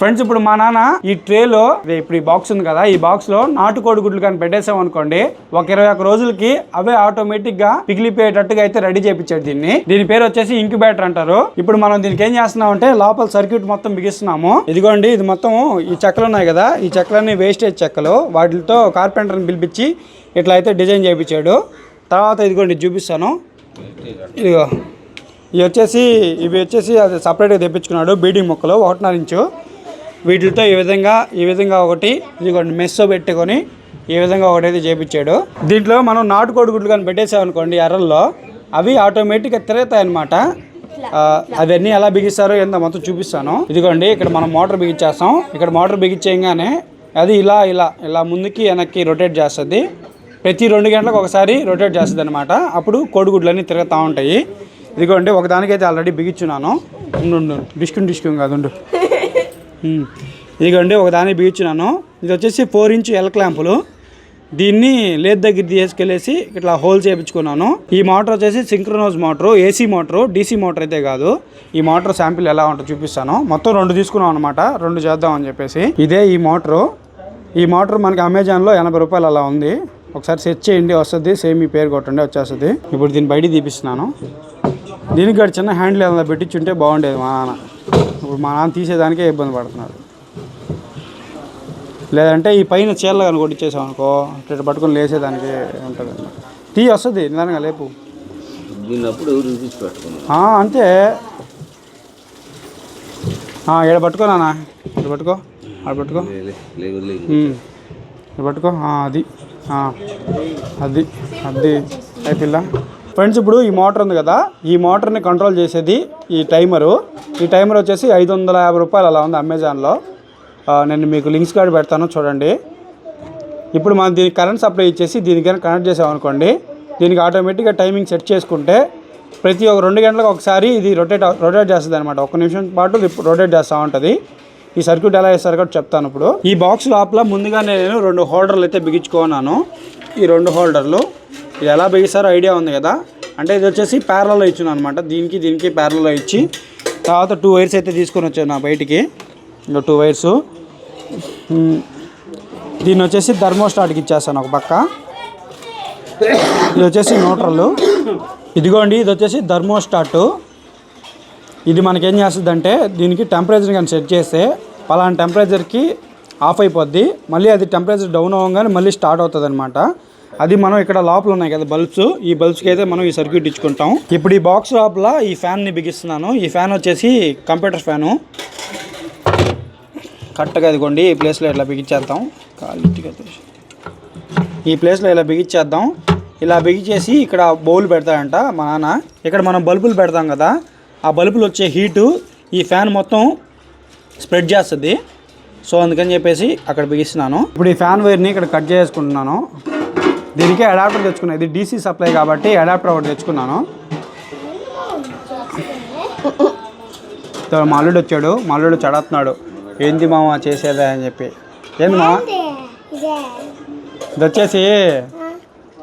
Friends ఇప్పుడు మా నాన్న ఈ ట్రేలో ఇప్పుడు ఈ బాక్స్ ఉంది కదా ఈ బాక్స్లో నాటుకోడి గుడ్లు కానీ పెట్టేసాం అనుకోండి ఒక ఇరవై ఒక్క రోజులకి అవే ఆటోమేటిక్గా పిగిలిపోయేటట్టుగా అయితే రెడీ చేయించాడు దీన్ని. దీని పేరు వచ్చేసి ఇంక్యుబేటర్ అంటారు. ఇప్పుడు మనం దీనికి ఏం చేస్తున్నాం అంటే లోపల సర్క్యూట్ మొత్తం బిగిస్తున్నాము. ఇదిగోండి ఇది మొత్తం ఈ చెక్కలు ఉన్నాయి కదా ఈ చెక్కలన్నీ వేస్టేజ్ చెక్కలు. వాటితో కార్పెంటర్ని పిలిపించి ఇట్లా అయితే డిజైన్ చేయించాడు. తర్వాత ఇదిగోండి చూపిస్తాను. ఇదిగో ఇవి వచ్చేసి ఇవి వచ్చేసి అది సపరేట్గా తెప్పించుకున్నాడు బీడింగ్ మొక్కలు ఒకటిన్నర ఇంచు. వీటితో ఈ విధంగా ఈ విధంగా ఒకటి ఇదిగోండి మెస్సో పెట్టుకొని ఈ విధంగా ఒకటైతే చేపించాడు. దీంట్లో మనం నాటుకోడి గుడ్లు కానీ పెట్టేసామనుకోండి ఎర్రల్లో అవి ఆటోమేటిక్గా తిరుగుతాయి అనమాట అవన్నీ ఎలా బిగిస్తారో ఏందో మొత్తం చూపిస్తాను. ఇదిగోండి ఇక్కడ మనం మోటార్ బిగించేస్తాం. ఇక్కడ మోటార్ బిగించేయగానే అది ఇలా ఇలా ఇలా ముందుకి వెనక్కి రొటేట్ చేస్తుంది. ప్రతి రెండు గంటలకు ఒకసారి రొటేట్ చేస్తుంది అనమాట అప్పుడు కోడిగుడ్లన్నీ తిరుగుతూ ఉంటాయి. ఇదిగోండి ఒకదానికైతే ఆల్రెడీ బిగించున్నాను. ఉండు డిస్కున్ డిస్కున్ కాదు ఉండు ఉమ్. ఇదిగోండి ఒకదానికి ఇది వచ్చేసి ఫోర్ ఇంచ్ ఎల్ క్లాంపులు దీన్ని లేత్ దగ్గర తీసుకెళ్ళేసి ఇట్లా హోల్ చేయించుకున్నాను. ఈ మోటార్ వచ్చేసి synchronous motor AC motor DC motor అయితే కాదు. ఈ మోటార్ శాంపిల్ ఎలా ఉంటుందో చూపిస్తాను. మొత్తం రెండు తీసుకున్నాం అనమాట రెండు చేద్దామని చెప్పేసి. ఇదే ఈ మోటారు. ఈ మోటార్ మనకి అమెజాన్లో ఎనభై రూపాయలు అలా ఉంది. ఒకసారి సెర్చ్ చేయండి వస్తుంది. సేమ్ ఈ పేరు కొట్టండి వచ్చేస్తుంది. ఇప్పుడు దీన్ని బయట తీపిస్తున్నాను. దీనికి కూడా చిన్న హ్యాండిల్ ఏదైనా పెట్టించుంటే బాగుండేది మా నాన్న. ఇప్పుడు మా నాన్న తీసేదానికే ఇబ్బంది పడుతున్నాడు లేదంటే ఈ పైన చీరలు కానీ కొట్టించేసాం అనుకో ఇట్లా పట్టుకొని లేసేదానికి ఉంటుంది తీ వస్తుంది నిదానంగా లేపు. అంతే. ఇక్కడ పట్టుకో నాన్న. ఇక్కడ పట్టుకో. ఆడ పట్టుకో. ఇక్కడ పట్టుకో. అది. అది. అది. అయిపోయిందా? ఫ్రెండ్స్ ఇప్పుడు ఈ మోటార్ ఉంది కదా ఈ మోటార్ని కంట్రోల్ చేసేది ఈ టైమరు. ఈ టైమర్ వచ్చేసి ఐదు వందల యాభై రూపాయలు అలా ఉంది అమెజాన్లో. నేను మీకు లింక్స్ కార్డు పెడతాను చూడండి. ఇప్పుడు మనం దీనికి కరెంట్ సప్లై ఇచ్చేసి దీనికైనా కనెక్ట్ చేసామనుకోండి దీనికి ఆటోమేటిక్గా టైమింగ్ సెట్ చేసుకుంటే ప్రతి ఒక రెండు గంటలకు ఒకసారి ఇది రొటేట్ రొటేట్ చేస్తుంది అనమాట ఒక నిమిషం పాటు రొటేట్ చేస్తూ ఉంటుంది. ఈ సర్క్యూట్ ఎలా వేస్తారో కూడా చెప్తాను ఇప్పుడు. ఈ బాక్స్ లోపల ముందుగా నేను రెండు హోల్డర్లు అయితే బిగించుకున్నాను. ఈ రెండు హోల్డర్లు ఇది ఎలా బిగిస్తారో ఐడియా ఉంది కదా. అంటే ఇది వచ్చేసి ప్యారలలో ఇచ్చిన అనమాట దీనికి దీనికి ప్యారలలో ఇచ్చి తర్వాత టూ వైర్స్ అయితే తీసుకొని వచ్చాను నా బయటికి. ఇంకా టూ వైర్స్ దీన్ని వచ్చేసి ధర్మోస్టాట్కి ఇచ్చేస్తాను ఒక పక్క. ఇది వచ్చేసి న్యూట్రల్. ఇదిగోండి ఇది వచ్చేసి థర్మోస్టాట్ ఇది మనకేం చేస్తుంది అంటే దీనికి టెంపరేచర్ కానీ సెట్ చేస్తే పలానా టెంపరేచర్కి ఆఫ్ అయిపోద్ది. మళ్ళీ అది టెంపరేచర్ డౌన్ అవ్వగానే మళ్ళీ స్టార్ట్ అవుతుంది అనమాట అది మనం ఇక్కడ లోపల ఉన్నాయి కదా బల్బ్స్. ఈ బల్బ్స్కి అయితే మనం ఈ సర్క్యూట్ ఇచ్చుకుంటాం. ఇప్పుడు ఈ బాక్స్ లోపల ఈ ఫ్యాన్ని బిగిస్తున్నాను. ఈ ఫ్యాన్ వచ్చేసి కంప్యూటర్ ఫ్యాను. కరెక్ట్గా ఇదిగోండి ఈ ప్లేస్లో ఇట్లా బిగించేద్దాం క్వాలిటీగా ఈ ప్లేస్లో ఇలా బిగించేద్దాం ఇలా బిగించేసి ఇక్కడ బౌల్ పెడతాడంట మా నాన్న. ఇక్కడ మనం బల్బులు పెడతాం కదా ఆ బల్బులు వచ్చే హీటు ఈ ఫ్యాన్ మొత్తం స్ప్రెడ్ చేస్తుంది. సో అందుకని చెప్పేసి అక్కడ బిగిస్తున్నాను. ఇప్పుడు ఈ ఫ్యాన్ వైర్ని ఇక్కడ కట్ చేసుకుంటున్నాను. దీనికి అడాప్టర్ తెచ్చుకున్నాను ఇది డీసీ సప్లై కాబట్టి అడాప్టర్ ఒకటి తెచ్చుకున్నాను. తర్వాత మా అల్లుడు వచ్చాడు. మా అల్లుడు చడుతున్నాడు ఏంది మామ చేసేదా అని చెప్పి. ఏంది మా ఇది వచ్చేసి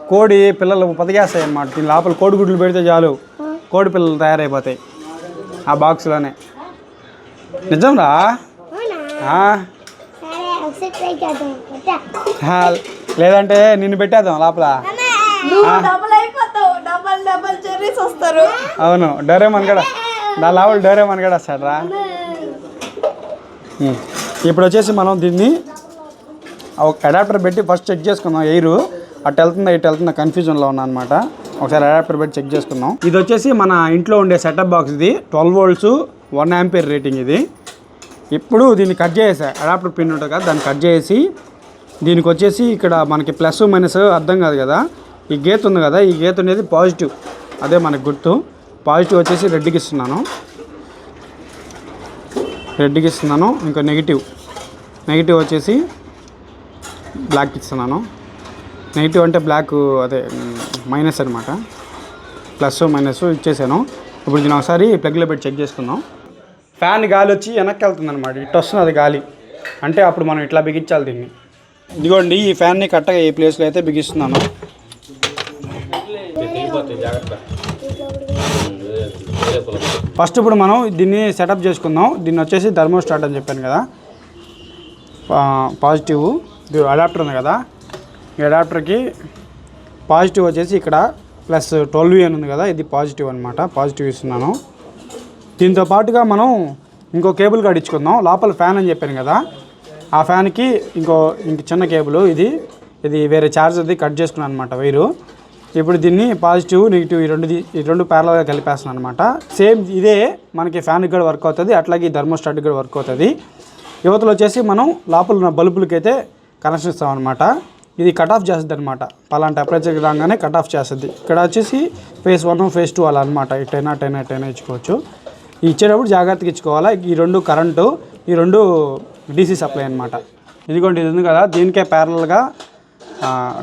కోడి పిల్లలు పతికేస్తాయి అన్నమాట దీని లోపల కోడి గుడ్లు పెడితే చాలు. కోడి పిల్లలు తయారైపోతాయి. ఆ బాక్స్లోనే. నిజం లేదంటే నిన్ను పెట్టేద్దాం లోపల. అవును డోరేమన్ కూడా. నా లోపల డోరేమన్ కూడా వస్తాడు రా. ఇప్పుడు వచ్చేసి మనం దీన్ని ఒక అడాప్టర్ పెట్టి ఫస్ట్ చెక్ చేసుకుందాం. ఎయిర్ అటు వెళ్తుందా ఇటు వెళ్తుందా కన్ఫ్యూజన్లో ఉన్నా అనమాట ఒకసారి అడాప్టర్ పెట్టి చెక్ చేసుకుందాం. ఇది వచ్చేసి మన ఇంట్లో ఉండే సెటప్ బాక్స్ ఇది. Twelve volts one ampere rating ఇది. ఇప్పుడు దీన్ని కట్ చేసా అడాప్టర్ పిన్ ఉంటుంది కదా దాన్ని కట్ చేసి దీనికి వచ్చేసి ఇక్కడ మనకి ప్లస్ మైనస్ అర్థం కాదు కదా. ఈ గీత ఉంది కదా ఈ గీత అనేది పాజిటివ్. అదే మనకు గుర్తు. పాజిటివ్ వచ్చేసి రెడ్కి ఇస్తున్నాను. రెడ్కి ఇస్తున్నాను ఇంకా నెగిటివ్. నెగిటివ్ వచ్చేసి బ్లాక్ ఇస్తున్నాను. నెగిటివ్ అంటే బ్లాక్ అదే మైనస్ అనమాట ప్లస్ మైనస్ ఇచ్చేసాను. ఇప్పుడు దీని ఒకసారి ప్లగ్లో పెట్టి చెక్ చేసుకుందాం. ఫ్యాన్ గాలి వచ్చి వెనక్కి వెళ్తుంది అనమాట ఇటు వస్తుంది అది గాలి. అంటే అప్పుడు మనం ఇట్లా బిగించాలి దీన్ని. ఇదిగోండి ఈ ఫ్యాన్ని కరెక్ట్గా ఈ ప్లేస్లో అయితే బిగిస్తున్నాను. ఫస్ట్ ఇప్పుడు మనం దీన్ని సెటప్ చేసుకుందాం. దీన్ని వచ్చేసి థర్మోస్టాట్ అని చెప్పాను కదా. పాజిటివ్ ఇది అడాప్టర్ ఉంది కదా. ఈ అడాప్టర్కి పాజిటివ్ వచ్చేసి ఇక్కడ ప్లస్ ట్వెల్వ్ అని ఉంది కదా. ఇది పాజిటివ్ అనమాట పాజిటివ్ ఇస్తున్నాను. దీంతో పాటుగా మనం ఇంకో కేబుల్ కార్డ్ ఇచ్చుకుందాం. లోపల ఫ్యాన్ అని చెప్పాను కదా. ఆ ఫ్యాన్కి ఇంకో ఇంక చిన్న కేబుల్ ఇది ఇది వేరే ఛార్జర్ది కట్ చేసుకున్నాను అనమాట వైరు. ఇప్పుడు దీన్ని పాజిటివ్ నెగిటివ్ ఈ రెండు ఈ రెండు ప్యారల్గా కలిపేస్తున్నాను అనమాట సేమ్ ఇదే మనకి ఫ్యాన్కి కూడా వర్క్ అవుతుంది అట్లాగే ఈ థర్మోస్టాట్కి కూడా వర్క్ అవుతుంది. యువతలు వచ్చేసి మనం లోపల ఉన్న బల్బులకి అయితే కనెక్షన్ ఇస్తాం అనమాట ఇది కట్ ఆఫ్ చేస్తుంది అనమాట పలాంటి టెంపరేచర్కి రాగానే కట్ ఆఫ్ చేస్తుంది. ఇక్కడ వచ్చేసి ఫేస్ వన్ ఫేస్ టూ అలా అనమాట ఇటైనా టైనా టైనా ఇచ్చుకోవచ్చు. ఇచ్చేటప్పుడు జాగ్రత్తగా ఇచ్చుకోవాలా? ఈ రెండు కరెంటు ఈ రెండు డీసీ సప్లై అనమాట ఇదిగోండి ఇది ఉంది కదా దీనికే ప్యారల్గా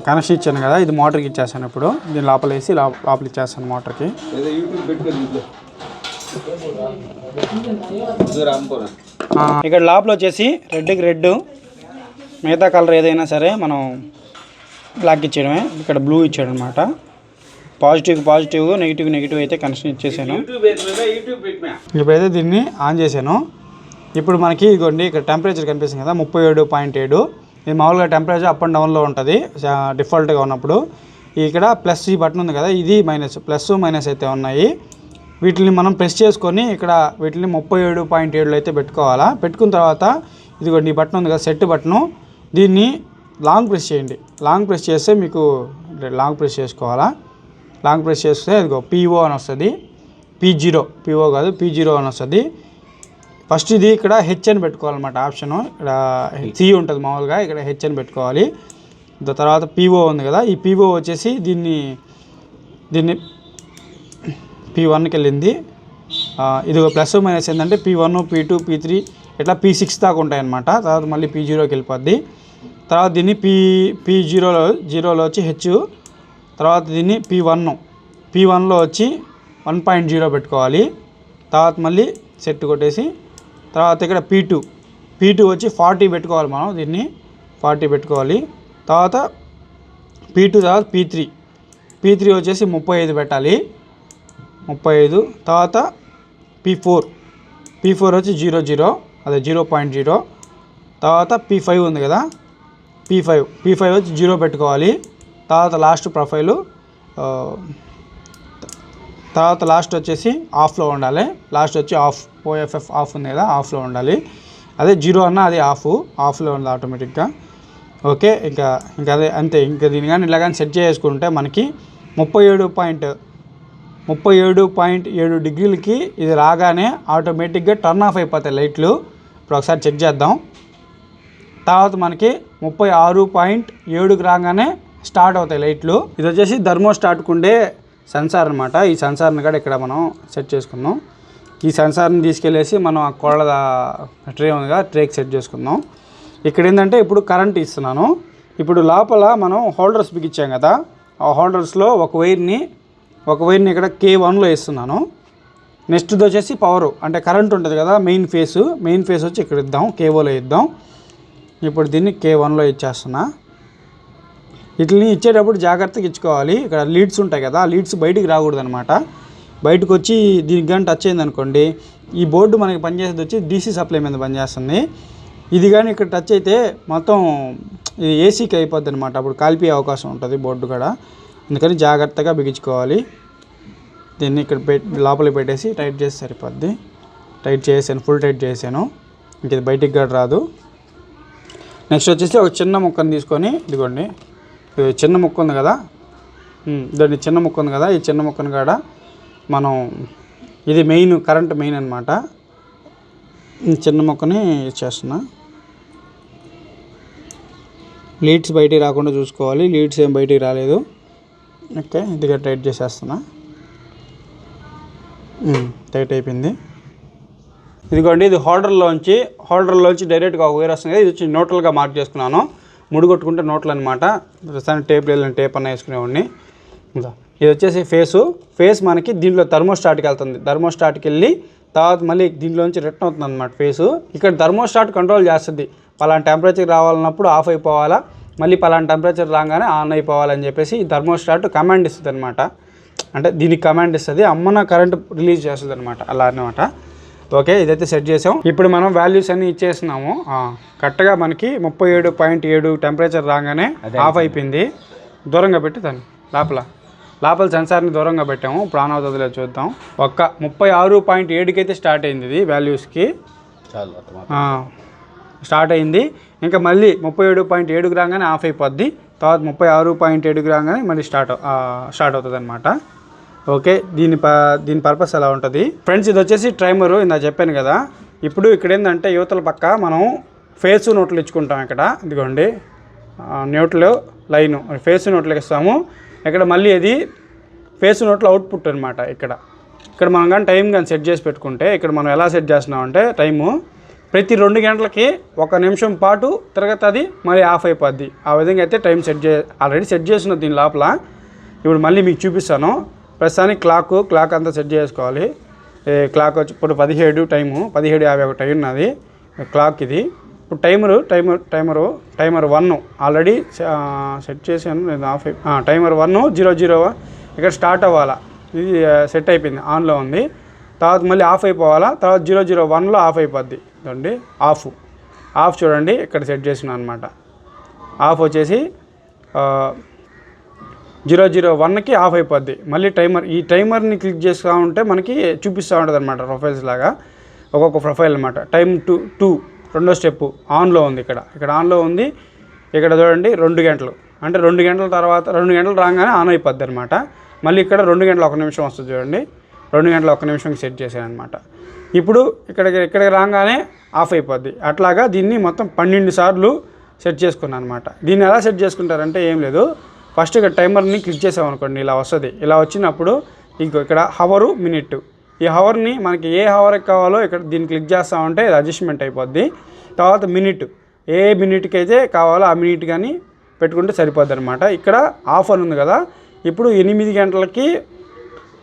కనెక్షన్ ఇచ్చాను కదా ఇది మోటార్కి ఇచ్చేసాను ఇప్పుడు. దీని లోపల వేసి లోపల ఇచ్చేస్తాను మోటార్కి ఇక్కడ లోపల వచ్చేసి రెడ్కి రెడ్ మిగతా కలర్ ఏదైనా సరే మనం బ్లాక్ ఇచ్చేయడమే. ఇక్కడ బ్లూ ఇచ్చాడు అనమాట పాజిటివ్ పాజిటివ్ నెగిటివ్ నెగిటివ్ అయితే కనెక్షన్ ఇచ్చేసాను. ఇప్పుడైతే దీన్ని ఆన్ చేశాను. ఇప్పుడు మనకి ఇదిగోండి ఇక్కడ టెంపరేచర్ కనిపిస్తుంది కదా ముప్పై ఏడు పాయింట్ ఏడు. ఇది మామూలుగా టెంపరేచర్ అప్ అండ్ డౌన్లో ఉంటుంది డిఫాల్ట్గా ఉన్నప్పుడు. ఇక్కడ ప్లస్ ఈ బటన్ ఉంది కదా ఇది మైనస్ ప్లస్ మైనస్ అయితే ఉన్నాయి. వీటిని మనం ప్రెస్ చేసుకొని ఇక్కడ వీటిని ముప్పై ఏడు పాయింట్ ఏడులో అయితే పెట్టుకోవాలా. పెట్టుకున్న తర్వాత ఇదిగోండి ఈ బటన్ ఉంది కదా సెట్ బటను దీన్ని లాంగ్ ప్రెస్ చేయండి. లాంగ్ ప్రెస్ చేస్తే మీకు లాంగ్ ప్రెస్ చేసుకోవాలా. లాంగ్ ప్రెస్ చేస్తే ఇదిగో పీఓ అని వస్తుంది. పీ జీరో పీఓ కాదు పీ జీరో అని వస్తుంది. ఫస్ట్ ఇది ఇక్కడ హెచ్ అని పెట్టుకోవాలన్నమాట ఆప్షను. ఇక్కడ సి ఉంటుంది మామూలుగా ఇక్కడ హెచ్ అని పెట్టుకోవాలి. తర్వాత పీఓ ఉంది కదా ఈ పీఓ వచ్చేసి దీన్ని దీన్ని పీ వన్కి వెళ్ళింది. ఇది ప్లస్ మైనస్ ఏంటంటే P one P two P three ఇట్లా పీ సిక్స్ దాకా ఉంటాయన్నమాట. తర్వాత మళ్ళీ పీ జీరోకి వెళ్ళిపోద్ది. తర్వాత దీన్ని పీ పీ జీరోలో జీరోలో వచ్చి హెచ్ తర్వాత దీన్ని పీ వన్ పీ వన్లో వచ్చి వన్ పాయింట్ జీరో పెట్టుకోవాలి. తర్వాత మళ్ళీ సెట్ కొట్టేసి తర్వాత ఇక్కడ పీ టూ పీ టూ వచ్చి ఫార్టీ పెట్టుకోవాలి మనం దీన్ని. ఫార్టీ పెట్టుకోవాలి. తర్వాత పీ టూ తర్వాత పీ త్రీ పీ త్రీ వచ్చేసి ముప్పై ఐదు పెట్టాలి. ముప్పై ఐదు. తర్వాత పీ ఫోర్ పీ ఫోర్ వచ్చి జీరో జీరో. అదే జీరో పాయింట్ జీరో. తర్వాత పీ ఫైవ్ ఉంది కదా. పీ ఫైవ్ పీ ఫైవ్ వచ్చి జీరో పెట్టుకోవాలి. తర్వాత లాస్ట్ ప్రొఫైలు తర్వాత లాస్ట్ వచ్చేసి ఆఫ్లో ఉండాలి. లాస్ట్ వచ్చి ఆఫ్ ఓఎఫ్ఎఫ్ ఆఫ్ ఉంది కదా ఆఫ్లో ఉండాలి. అదే జీరో అన్న అది ఆఫ్ ఆఫ్లో ఉంది ఆటోమేటిక్గా. ఓకే ఇంకా ఇంకా అదే అంతే ఇంకా దీని కానీ ఇలా కానీ సెట్ చేసుకుంటే మనకి ముప్పై ఏడు పాయింట్ ముప్పై ఏడు పాయింట్ ఏడు డిగ్రీలకి ఇది రాగానే ఆటోమేటిక్గా టర్న్ ఆఫ్ అయిపోతాయి లైట్లు. ఇప్పుడు ఒకసారి చెక్ చేద్దాం. తర్వాత మనకి ముప్పై ఆరు పాయింట్ ఏడుకి రాగానే స్టార్ట్ అవుతాయి లైట్లు. ఇది వచ్చేసి ధర్మో స్టార్ట్కు ఉండే సెన్సార్ అనమాట ఈ సెన్సార్ని కూడా ఇక్కడ మనం సెట్ చేసుకుందాం ఈ సెన్సార్ని తీసుకెళ్ళేసి మనం ఆ కోళ్ళ ట్రే ఉందిగా ట్రేకి సెట్ చేసుకుందాం. ఇక్కడ ఏంటంటే ఇప్పుడు కరెంట్ ఇస్తున్నాను. ఇప్పుడు లోపల మనం హోల్డర్స్ బిగించాం కదా ఆ హోల్డర్స్లో ఒక వైర్ని ఒక వైర్ని ఇక్కడ కే వన్లో ఇస్తున్నాను నెక్స్ట్ వచ్చేసి పవరు అంటే కరెంట్ ఉంటుంది కదా మెయిన్ ఫేస్ మెయిన్ ఫేస్ వచ్చి ఇక్కడ ఇద్దాం కేవోలో ఇద్దాం ఇప్పుడు దీన్ని కే వన్లో ఇచ్చేస్తున్నా. వీటిని ఇచ్చేటప్పుడు జాగ్రత్తగా ఇచ్చుకోవాలి. ఇక్కడ లీడ్స్ ఉంటాయి కదా లీడ్స్ బయటికి రాకూడదు అనమాట బయటకు వచ్చి దీనికి కానీ టచ్ అయింది అనుకోండి ఈ బోర్డు మనకి పనిచేసేది వచ్చి డీసీ సప్లై మీద పనిచేస్తుంది. ఇది కానీ ఇక్కడ టచ్ అయితే మొత్తం ఇది ఏసీకి అయిపోద్ది అనమాట అప్పుడు కాలిపోయే అవకాశం ఉంటుంది బోర్డు కూడా. అందుకని జాగ్రత్తగా బిగించుకోవాలి. దీన్ని ఇక్కడ పెట్ లోపలికి పెట్టేసి టైట్ చేసి సరిపోద్ది. టైట్ చేసాను ఫుల్ టైట్ చేశాను ఇంక ఇది బయటికి కూడా రాదు. నెక్స్ట్ వచ్చేసి ఒక చిన్న ముక్కను తీసుకొని ఇదిగోండి ఇది చిన్న ముక్క ఉంది కదా. దాన్ని చిన్న ముక్క ఉంది కదా. ఈ చిన్న ముక్కను కాడ మనం ఇది మెయిన్ కరెంట్ మెయిన్ అనమాట చిన్న ముక్కని చేస్తున్నా. లీడ్స్ బయటికి రాకుండా చూసుకోవాలి. లీడ్స్ ఏం బయటికి రాలేదు. ఓకే ఇదిగా టైట్ చేసేస్తున్నా. టైట్ అయిపోయింది. ఇదిగోండి ఇది హోల్డర్లోంచి హోల్డర్లోంచి డైరెక్ట్గా ఒక వేరే వస్తుంది కదా, ఇది వచ్చి నోట్లుగా మార్క్ చేసుకున్నాను. ముడి కొట్టుకుంటే నోట్లు అనమాట ప్రస్తుతానికి టేప్ లేదని టేప్ అన్న వేసుకునేవాడిని. ఇంకా ఇది వచ్చేసి ఫేసు. ఫేస్ మనకి దీంట్లో థర్మోస్టాట్కి వెళ్తుంది. థర్మోస్టాట్కి వెళ్ళి తర్వాత మళ్ళీ దీంట్లోంచి రిటర్న్ అవుతుంది అనమాట ఫేసు. ఇక్కడ థర్మోస్టాట్ కంట్రోల్ చేస్తుంది. పలానా టెంపరేచర్ రావాలన్నప్పుడు ఆఫ్ అయిపోవాలా? మళ్ళీ పలానా టెంపరేచర్ రాగానే ఆన్ అయిపోవాలని చెప్పేసి ఈ థర్మోస్టాట్ కమాండ్ ఇస్తుంది అనమాట అంటే దీనికి కమాండ్ ఇస్తుంది. అమ్మన కరెంట్ రిలీజ్ చేస్తుంది అనమాట అలా అనమాట ఓకే ఇదైతే సెట్ చేసాం. ఇప్పుడు మనం వాల్యూస్ అన్ని ఇచ్చేస్తున్నాము. ఆ, కరెక్ట్గా మనకి ముప్పై ఏడు పాయింట్ ఏడు టెంపరేచర్ రాగానే ఆఫ్ అయిపోయింది. దూరంగా పెట్టి దాన్ని లోపల. లోపల సెన్సార్ని దూరంగా పెట్టాము. ఇప్పుడు ఆన్ చూద్దాం. ఒక్క ముప్పై ఆరు పాయింట్ ఏడుకి అయితే స్టార్ట్ అయింది ఇది వాల్యూస్కి స్టార్ట్ అయింది. ఇంకా మళ్ళీ ముప్పై ఏడు పాయింట్ ఏడుకి రాగానే ఆఫ్ అయిపోద్ది. తర్వాత ముప్పై ఆరు పాయింట్ ఏడుకి రాగానే మళ్ళీ స్టార్ట్ స్టార్ట్ అవుతుంది అనమాట ఓకే దీని ప దీని పర్పస్ ఎలా ఉంటుంది? ఫ్రెండ్స్ ఇది వచ్చేసి ట్రైమరు. ఇందా చెప్పాను కదా. ఇప్పుడు ఇక్కడ ఏంటంటే యువతల పక్క మనం ఫేస్ నోట్లు ఇచ్చుకుంటాం ఇక్కడ. ఇదిగోండి. న్యూట్లు లైన్. ఫేస్ నోట్లకి ఇస్తాము ఇక్కడ మళ్ళీ అది ఫేస్ నోట్లో అవుట్పుట్ అనమాట ఇక్కడ. ఇక్కడ మనం కానీ టైం కానీ సెట్ చేసి పెట్టుకుంటే ఇక్కడ మనం ఎలా సెట్ చేస్తున్నాం అంటే టైము ప్రతి రెండు గంటలకి ఒక నిమిషం పాటు తిరగతుంది మళ్ళీ ఆఫ్ అయిపోద్ది. ఆ విధంగా అయితే టైం సెట్ చే ఆల్రెడీ సెట్ చేసిన దీని లోపల ఇప్పుడు మళ్ళీ మీకు చూపిస్తాను. ప్రస్తుతానికి క్లాక్ క్లాక్ అంతా సెట్ చేసుకోవాలి. క్లాక్ వచ్చి ఇప్పుడు పదిహేడు టైము పదిహేడు యాభై ఒక టైం ఉన్నది. క్లాక్ ఇది. ఇప్పుడు timer timer timer timer one already set చేశాను. నేను off timer one zero zero ఇక్కడ స్టార్ట్ అవ్వాలా? ఇది సెట్ అయిపోయింది ఆన్లో ఉంది. తర్వాత మళ్ళీ ఆఫ్ అయిపోవాలా? తర్వాత జీరో జీరో వన్లో ఆఫ్ అయిపోద్ది. చూడండి ఆఫ్. ఆఫ్ చూడండి ఇక్కడ సెట్ చేసిన అనమాట ఆఫ్ వచ్చేసి జీరో జీరో వన్కి ఆఫ్ అయిపోద్ది. మళ్ళీ టైమర్ ఈ టైమర్ని క్లిక్ చేస్తూ ఉంటే మనకి చూపిస్తూ ఉంటుంది అనమాట ప్రొఫైల్స్ లాగా. ఒక్కొక్క ప్రొఫైల్ అనమాట టైం టూ టూ. రెండో స్టెప్ ఆన్లో ఉంది ఇక్కడ. ఇక్కడ ఆన్లో ఉంది. ఇక్కడ చూడండి రెండు గంటలు. అంటే రెండు గంటల తర్వాత రెండు గంటలు రాగానే ఆన్ అయిపోద్ది అనమాట మళ్ళీ ఇక్కడ రెండు గంటల ఒక నిమిషం వస్తుంది చూడండి. రెండు గంటల ఒక నిమిషం సెట్ చేశాను అనమాట ఇప్పుడు ఇక్కడికి ఇక్కడికి రాగానే ఆఫ్ అయిపోద్ది. అట్లాగా దీన్ని మొత్తం పన్నెండు సార్లు సెట్ చేసుకున్నాను అనమాట దీన్ని ఎలా సెట్ చేసుకుంటారంటే ఏం లేదు. ఫస్ట్ ఇక్కడ టైమర్ని క్లిక్ చేసామనుకోండి ఇలా వస్తుంది. ఇలా వచ్చినప్పుడు ఇంకో ఇక్కడ హవరు మినిట్ ఈ హవర్ని మనకి ఏ హవర్కి కావాలో ఇక్కడ దీన్ని క్లిక్ చేస్తామంటే ఇది అడ్జస్ట్మెంట్ అయిపోద్ది. తర్వాత మినిట్ ఏ మినిట్కి అయితే కావాలో ఆ మినిట్ కానీ పెట్టుకుంటే సరిపోద్ది అనమాట ఇక్కడ ఆఫర్ ఉంది కదా ఇప్పుడు ఎనిమిది గంటలకి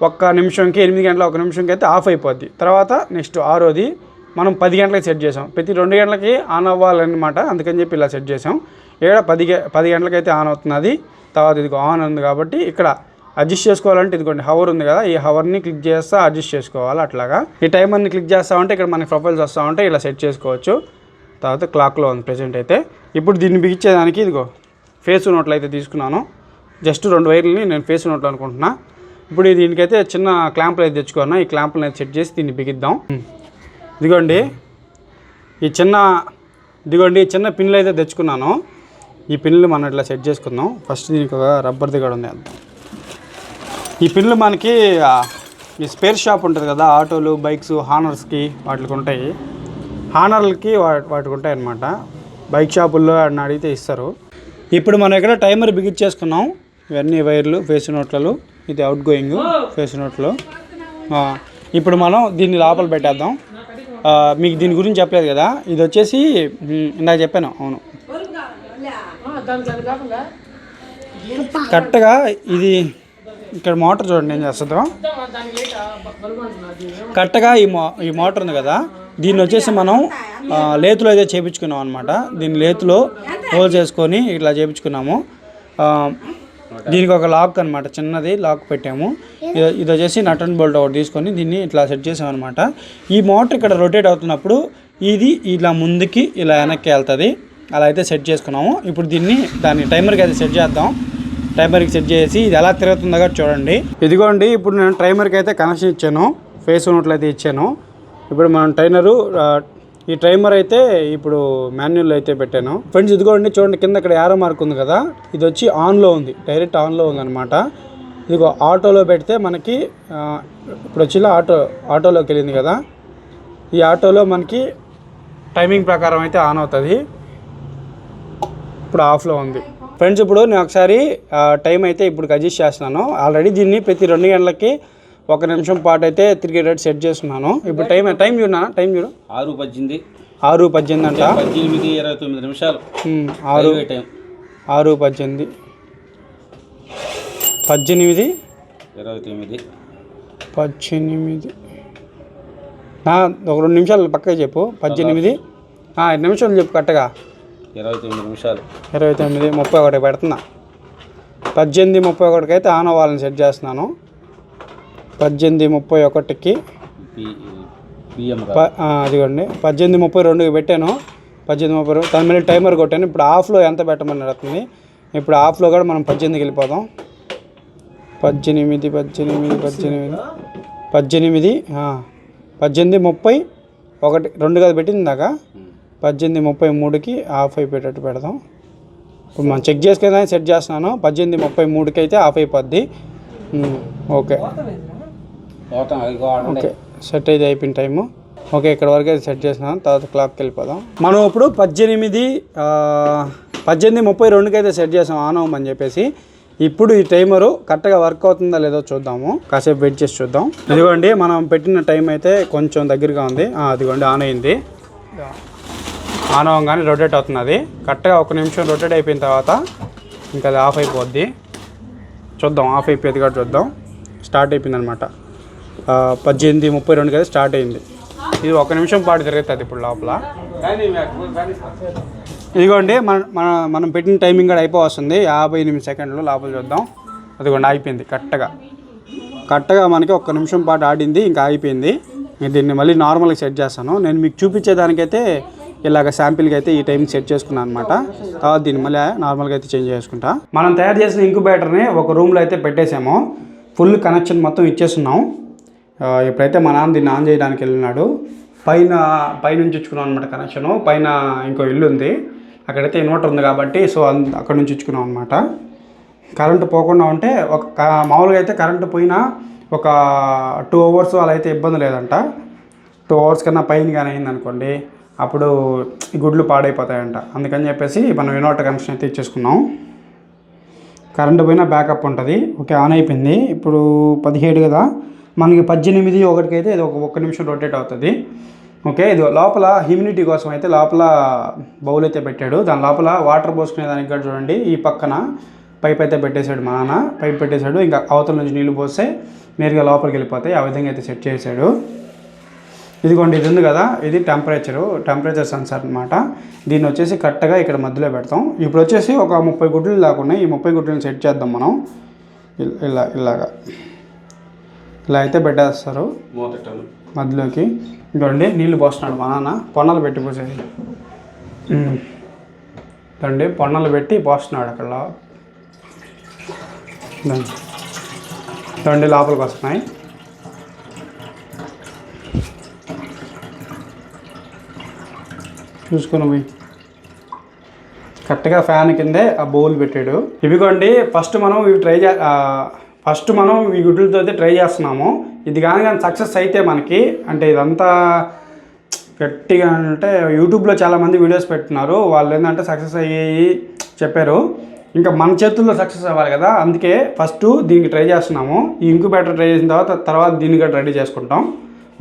ఒక్క నిమిషంకి ఎనిమిది గంటల ఒక నిమిషంకి అయితే ఆఫ్ అయిపోద్ది. తర్వాత నెక్స్ట్ ఆరోది మనం పది గంటలకి సెట్ చేసాం. ప్రతి రెండు గంటలకి ఆన్ అవ్వాలన్నమాట అందుకని చెప్పి ఇలా సెట్ చేసాం. ఇక్కడ పది గ- పది గంటలకైతే ఆన్ అవుతున్నది తర్వాత ఇది ఆన్ ఉంది కాబట్టి ఇక్కడ అడ్జస్ట్ చేసుకోవాలంటే ఇదిగోండి హవర్ ఉంది కదా ఈ హవర్ని క్లిక్ చేస్తా అడ్జస్ట్ చేసుకోవాలి అట్లాగా. ఈ టైమర్ని క్లిక్ చేస్తామంటే ఇక్కడ మనకి ప్రొఫైల్స్ వస్తూ ఉంటే ఇలా సెట్ చేసుకోవచ్చు. తర్వాత క్లాక్లో ఉంది ప్రెజెంట్ అయితే. ఇప్పుడు దీన్ని బిగించేదానికి ఇదిగో ఫేస్ నోట్లు అయితే తీసుకున్నాను. జస్ట్ రెండు వైర్లని నేను ఫేస్ నోట్లు అనుకుంటున్నా. ఇప్పుడు దీనికైతే చిన్న క్లాంపులు అయితే తెచ్చుకున్నా ఈ క్లాంపులను అయితే సెట్ చేసి దీన్ని బిగిద్దాం. ఇదిగోండి ఈ చిన్న ఇదిగోండి చిన్న పిన్లు అయితే తెచ్చుకున్నాను. ఈ పిన్లు మనం ఇట్లా సెట్ చేసుకుందాం. ఫస్ట్ దీనికి ఒక రబ్బర్ది కూడా ఉంది ఈ పిన్లు మనకి ఈ స్పేర్ షాప్ ఉంటుంది కదా ఆటోలు బైక్స్ హానర్స్కి వాటికి ఉంటాయి. హానర్లకి వా- వాటికి ఉంటాయి అన్నమాట. బైక్ షాపుల్లో అడిని అడిగితే ఇస్తారు. ఇప్పుడు మనం ఇక్కడ టైమర్ బిగించేసుకున్నాం ఇవన్నీ వైర్లు ఫేస్ నోట్లలో. ఇది అవుట్ గోయింగ్ ఫేస్ నోట్లు. ఇప్పుడు మనం దీన్ని లోపల పెట్టేద్దాం. మీకు దీని గురించి చెప్పలేదు కదా. ఇది వచ్చేసి ఇందాక చెప్పాను. అవును. కరెక్ట్గా ఇది ఇక్కడ మోటార్ చూడండి ఏం చేస్తుందో. కరెక్ట్గా ఈ మో ఈ మోటార్ ఉంది కదా దీన్ని వచ్చేసి మనం లేతులో అయితే చేపించుకున్నాం అనమాట దీన్ని లేతులో హోల్ చేసుకొని ఇట్లా చేపించుకున్నాము. దీనికి ఒక లాక్ అనమాట చిన్నది లాక్ పెట్టాము. ఇది- వచ్చేసి నట్ అండ్ బోల్ట్ ఒకటి తీసుకొని దీన్ని ఇట్లా సెట్ చేసామన్నమాట అనమాట ఈ మోటార్ ఇక్కడ రొటేట్ అవుతున్నప్పుడు ఇది ఇలా ముందుకి ఇలా వెనక్కి వెళ్తుంది. అలా అయితే సెట్ చేసుకున్నాము. ఇప్పుడు దీన్ని దాన్ని టైమర్కి అయితే సెట్ చేద్దాం. టైమర్కి సెట్ చేసి ఇది ఎలా తిరుగుతుందో చూడండి. ఇదిగోండి ఇప్పుడు నేను టైమర్కి అయితే కనెక్షన్ ఇచ్చాను. ఫేస్ ఉన్నట్లయితే ఇచ్చాను. ఇప్పుడు మనం ట్రైనరు ఈ టైమర్ అయితే ఇప్పుడు మాన్యువల్ అయితే పెట్టాను. ఫ్రెండ్స్ ఇదిగోండి చూడండి కింద ఇక్కడ యారో మార్క్ ఉంది కదా? ఇది వచ్చి ఆన్లో ఉంది డైరెక్ట్ ఆన్లో ఉంది అనమాట ఇదిగో ఆటోలో పెడితే మనకి ఇప్పుడు వచ్చి ఆటో ఆటోలోకి వెళ్ళింది కదా? ఈ ఆటోలో మనకి టైమింగ్ ప్రకారం అయితే ఆన్ అవుతుంది. ఇప్పుడు ఆఫ్లో ఉంది. ఫ్రెండ్స్ ఇప్పుడు నేను ఒకసారి టైం అయితే ఇప్పుడు అడ్జస్ట్ చేస్తున్నాను. ఆల్రెడీ దీన్ని ప్రతి రెండు గంటలకి ఒక నిమిషం పాటు అయితే తిరిగేటట్టు సెట్ చేస్తున్నాను. ఇప్పుడు టైం టైం చూడనా టైం చూడు. ఆరు పద్దెనిమిది. ఆరు పద్దెనిమిది అంట? పద్దెనిమిది ఇరవై తొమ్మిది నిమిషాలు. ఆరు టైం ఆరు పద్దెనిమిది. పద్దెనిమిది? ఇరవై తొమ్మిది. పద్దెనిమిది. ఒక రెండు నిమిషాలు పక్కగా చెప్పు. పద్దెనిమిది? నిమిషాలు చెప్పు కరెక్ట్గా ఇరవై తొమ్మిది నిమిషాలు. ఇరవై తొమ్మిది ముప్పై ఒకటి పెడుతున్నా. పద్దెనిమిది ముప్పై ఒకటికి అయితే ఆన్ అవ్వాలని సెట్ చేస్తున్నాను. పద్దెనిమిది ముప్పై ఒకటికి అదిగోండి. పద్దెనిమిది ముప్పై రెండుకి పెట్టాను. పద్దెనిమిది ముప్పై రెండు దాని మీద టైమర్ కొట్టాను. ఇప్పుడు ఆఫ్లో ఎంత పెట్టమని అడుగుతుంది. ఇప్పుడు ఆఫ్లో కూడా మనం పద్దెనిమిదికి వెళ్ళిపోదాం. పద్దెనిమిది పద్దెనిమిది పద్దెనిమిది పద్దెనిమిది పద్దెనిమిది ముప్పై ఒకటి రెండు కదా పెట్టింది దాకా పద్దెనిమిది ముప్పై మూడుకి ఆఫ్ అయిపోయేటట్టు పెడదాం. ఇప్పుడు మనం చెక్ చేసుకునే సెట్ చేస్తున్నాను. పద్దెనిమిది ముప్పై మూడుకి అయితే ఆఫ్ అయిపోద్ది. ఓకే. ఓకే సెట్ అయితే అయిపోయిన టైము. ఓకే ఇక్కడ వరకు అయితే సెట్ చేసినాను తర్వాత క్లాక్కి వెళ్ళిపోదాం. మనం ఇప్పుడు పద్దెనిమిది పద్దెనిమిది ముప్పై రెండుకి అయితే సెట్ చేసాం ఆన్ అవ్వమని చెప్పేసి. ఇప్పుడు ఈ టైమరు కరెక్ట్గా వర్క్ అవుతుందా లేదో చూద్దాము. కాసేపు వెయిట్ చేసి చూద్దాం. ఇదిగోండి మనం పెట్టిన టైం అయితే కొంచెం దగ్గరగా ఉంది. అదిగోండి ఆన్ అయింది. ఆన్ అవ్వగానే రొటేట్ అవుతుంది కరెక్ట్గా ఒక నిమిషం రొటేట్ అయిపోయిన తర్వాత ఇంకా అది ఆఫ్ అయిపోద్ది. చూద్దాం ఆఫ్ అయిపోయేది కూడా చూద్దాం. స్టార్ట్ అయిపోయింది అనమాట పద్దెనిమిది ముప్పై రెండు కదా స్టార్ట్ అయింది. ఇది ఒక నిమిషం పాటు తిరుగుతుంది ఇప్పుడు లోపల. ఇదిగోండి మన మన మనం పెట్టిన టైమింగ్ కూడా అయిపోవస్తుంది యాభై ఎనిమిది సెకండ్లు లోపల చూద్దాం. అదిగోండి అయిపోయింది కరెక్ట్గా కరెక్ట్గా మనకి ఒక్క నిమిషం పాటు ఆడింది ఇంకా అయిపోయింది నేను దీన్ని మళ్ళీ నార్మల్గా సెట్ చేస్తాను. నేను మీకు చూపించేదానికైతే ఇలాగ శాంపిల్కి అయితే ఈ టైం సెట్ చేసుకున్నాను అనమాట తర్వాత దీన్ని మళ్ళీ నార్మల్గా అయితే చేంజ్ చేసుకుంటా. మనం తయారు చేసిన ఇంక్యుబేటర్ని ఒక రూమ్లో అయితే పెట్టేసాము. ఫుల్ కనెక్షన్ మొత్తం ఇచ్చేస్తున్నాం ఇప్పుడైతే మా నాన్న దీన్ని ఆన్ చేయడానికి వెళ్ళినాడు. పైన పైనుంచి ఇచ్చుకున్నాం అనమాట కనెక్షను. పైన ఇంకో ఇల్లు ఉంది. అక్కడైతే ఇన్వర్టర్ ఉంది కాబట్టి సో అక్కడ నుంచి ఇచ్చుకున్నాం అనమాట కరెంటు పోకుండా ఉంటే ఒక మామూలుగా అయితే కరెంటు పోయినా ఒక టూ అవర్స్ అలా అయితే ఇబ్బంది లేదంట. టూ అవర్స్ కన్నా పైన కానీ అయింది అనుకోండి అప్పుడు గుడ్లు పాడైపోతాయంట. అందుకని చెప్పేసి మనం ఇన్వర్టర్ కనెక్షన్ అయితే ఇచ్చేసుకున్నాం. కరెంటు పోయినా బ్యాకప్ ఉంటుంది. ఓకే ఆన్ అయిపోయింది. ఇప్పుడు పదిహేడు కదా. మనకి పద్దెనిమిది ఒకటికి అయితే ఇది ఒక ఒక్క నిమిషం రొటేట్ అవుతుంది. ఓకే ఇది లోపల హ్యూమిడిటీ కోసం అయితే లోపల బౌల్ అయితే పెట్టాడు. దాని లోపల వాటర్ పోసుకునే దానికి కూడా చూడండి. ఈ పక్కన పైప్ అయితే పెట్టేశాడు మా నాన్న. పైప్ పెట్టేశాడు. ఇంకా అవతల నుంచి నీళ్ళు పోస్తే నేరుగా లోపలికి వెళ్ళిపోతాయి. ఆ విధంగా అయితే సెట్ చేశాడు. ఇదిగోండి ఇది ఉంది కదా ఇది టెంపరేచరు టెంపరేచర్ సెన్సార్ అనమాట దీన్ని వచ్చేసి కరెక్ట్గా ఇక్కడ మధ్యలో పెడతాం. ఇప్పుడు వచ్చేసి ఒక ముప్పై గుడ్లు దాకా ఈ ముప్పై గుడ్లను సెట్ చేద్దాం మనం. ఇల్- ఇలా ఇలాగా. ఇలా అయితే పెట్టేస్తారు. మధ్యలోకి. ఇదిగోండి నీళ్ళు పోస్తున్నాడు మా నాన్న పొన్నలు పెట్టి పోసేది. ఇదండి పొన్నలు పెట్టి పోస్తున్నాడు అక్కడ. ఇదండి లోపలికి వస్తున్నాయి. చూసుకుని పోయి కరెక్ట్గా ఫ్యాన్ కిందే ఆ బౌల్ పెట్టాడు. ఇవిగోండి ఫస్ట్ మనం ఇవి ట్రై చే ఫస్ట్ మనం ఈ గుడ్లతో అయితే ట్రై చేస్తున్నాము. ఇది కానీ కానీ సక్సెస్ అయితే మనకి అంటే ఇదంతా గట్టిగా అంటే యూట్యూబ్లో చాలామంది వీడియోస్ పెట్టున్నారు వాళ్ళు ఏంటంటే సక్సెస్ అయ్యాయి చెప్పారు. ఇంకా మన చేతుల్లో సక్సెస్ అవ్వాలి కదా అందుకే ఫస్ట్ దీనికి ట్రై చేస్తున్నాము. ఈ ఇంక్యుబేటర్ ట్రై చేసిన తర్వాత తర్వాత దీన్ని కూడా రెడీ చేసుకుంటాం.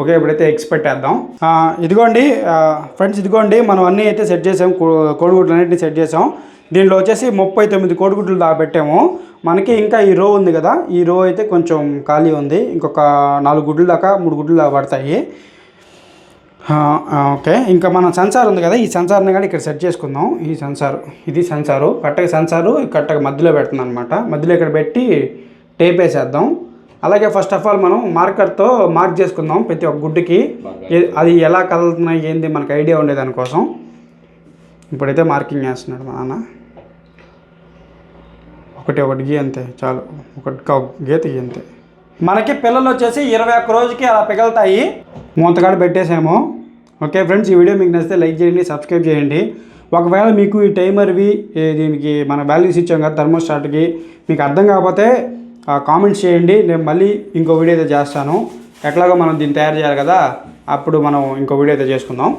ఓకే ఇప్పుడైతే ఎగ్స్ పెట్టేద్దాం ఇదిగోండి ఫ్రెండ్స్ ఇదిగోండి మనం అన్నీ అయితే సెట్ చేసాం కో- కోడిగుడ్లు అన్నింటినీ సెట్ చేసాం. దీనిలో వచ్చేసి ముప్పై తొమ్మిది కోడిగుడ్లు దాకా పెట్టాము మనకి ఇంకా ఈ రో ఉంది కదా ఈ రో అయితే కొంచెం ఖాళీ ఉంది. ఇంకొక నాలుగు గుడ్లు దాకా మూడు గుడ్లు దాకా పడతాయి. ఓకే ఇంకా మనం సెన్సార్ ఉంది కదా ఈ సెన్సార్ని కానీ ఇక్కడ సెట్ చేసుకుందాం. ఈ సెన్సార్ ఇది సెన్సారు కరెక్ట్గా సెన్సారు కరెక్ట్గా మధ్యలో పెడుతుంది అనమాట మధ్యలో ఇక్కడ పెట్టి టేప్ వేసేద్దాం. అలాగే ఫస్ట్ ఆఫ్ ఆల్ మనం మార్కర్తో మార్క్ చేసుకుందాం ప్రతి ఒక్క గుడ్డుకి. అది ఎలా కదులుతున్నాయి ఏంది మనకు ఐడియా ఉండే దానికోసం ఇప్పుడైతే మార్కింగ్ చేస్తున్నాడు మా నాన్న. ఒకటి ఒకటి గీ అంతే చాలు. ఒకటి గీత గీ అంతే. మనకి పిల్లలు వచ్చేసి ఇరవై ఒక్క రోజుకి అలా పిగలుతాయి. మూతగాడ పెట్టేసాము. ఓకే ఫ్రెండ్స్ ఈ వీడియో మీకు నచ్చితే లైక్ చేయండి సబ్స్క్రైబ్ చేయండి. ఒకవేళ మీకు ఈ టైమర్వి దీనికి మన వాల్యూస్ ఇచ్చాం కదా థర్మోస్టాట్కి మీకు అర్థం కాకపోతే కామెంట్స్ చేయండి. నేను మళ్ళీ ఇంకో వీడియో అయితే చేస్తాను. ఎట్లాగో మనం దీన్ని తయారు చేయాలి కదా? అప్పుడు మనం ఇంకో వీడియో అయితే చేసుకుందాం.